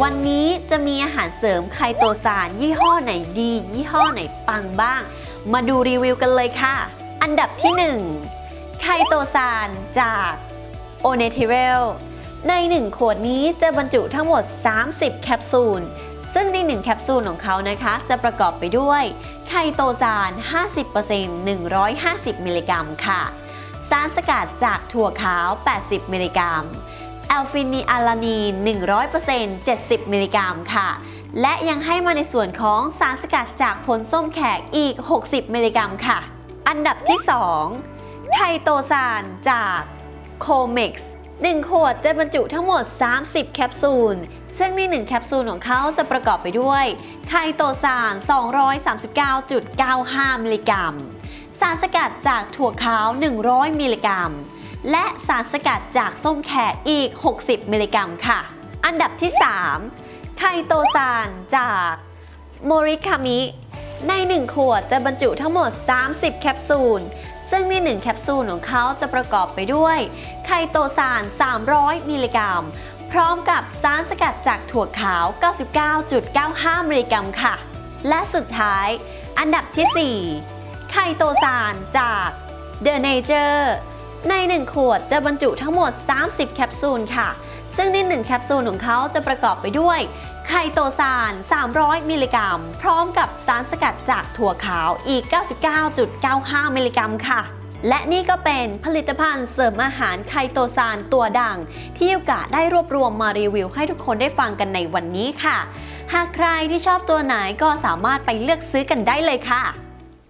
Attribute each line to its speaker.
Speaker 1: วันนี้จะมีอาหารเสริมไคโตซานยี่ห้อไหนดี ยี่ห้อไหนปังบ้าง มาดูรีวิวกันเลยค่ะ อันดับที่ 1 ไคโตซานจากโอเนทิเรลใน 1 ขวดนี้จะบรรจุทั้งหมด 30 แคปซูล ซึ่งใน 1 แคปซูลของเขานะคะ จะประกอบไปด้วยไคโตซาน 50% 150 มิลลิกรัมค่ะ สารสกัดจากถั่วขาว 80 มิลลิกรัม อลฟินีอาลานีน 100% 70 มิลลิกรัมค่ะ และยังให้มาในส่วนของสารสกัดจากผลส้มแขกอีก 60 มิลลิกรัมค่ะ อันดับที่ 2ไคโตซานจากโคเม็กซ์1ขวดจะบรรจุทั้งหมด 30 แคปซูล ซึ่งใน 1 แคปซูลของเขาจะประกอบไปด้วยไคโตซาน 239.95 มิลลิกรัม สารสกัดจากถั่วขาว 100 มิลลิกรัม และสารสกัดจากส้มแขกอีก 60 มิลลิกรัมค่ะ อันดับที่ 3 ไคโตซานจากโมริคามิ ใน 1 ขวดจะบรรจุทั้งหมด 30 แคปซูล ซึ่งใน 1 แคปซูลของเขาจะประกอบไปด้วย ไคโตซาน 300 มิลลิกรัม พร้อมกับสารสกัดจากถั่วขาว 99.95 มิลลิกรัมค่ะ และสุดท้าย อันดับที่ 4 ไคโตซานจาก The Nature ใน 1 ขวดจะบรรจุทั้งหมด 30 แคปซูลค่ะ ซึ่งใน 1 แคปซูลของเขาจะประกอบไปด้วย ไคโตซาน 300 มิลลิกรัม พร้อมกับสารสกัดจากถั่วขาวอีก 99.95 มิลลิกรัมค่ะและนี่ก็เป็นผลิตภัณฑ์เสริมอาหารไคโตซานตัวดัง ที่ยูกะได้รวบรวมมารีวิวให้ทุกคนได้ฟังกันในวันนี้ค่ะ หากใครที่ชอบตัวไหนก็สามารถไปเลือกซื้อกันได้เลยค่ะ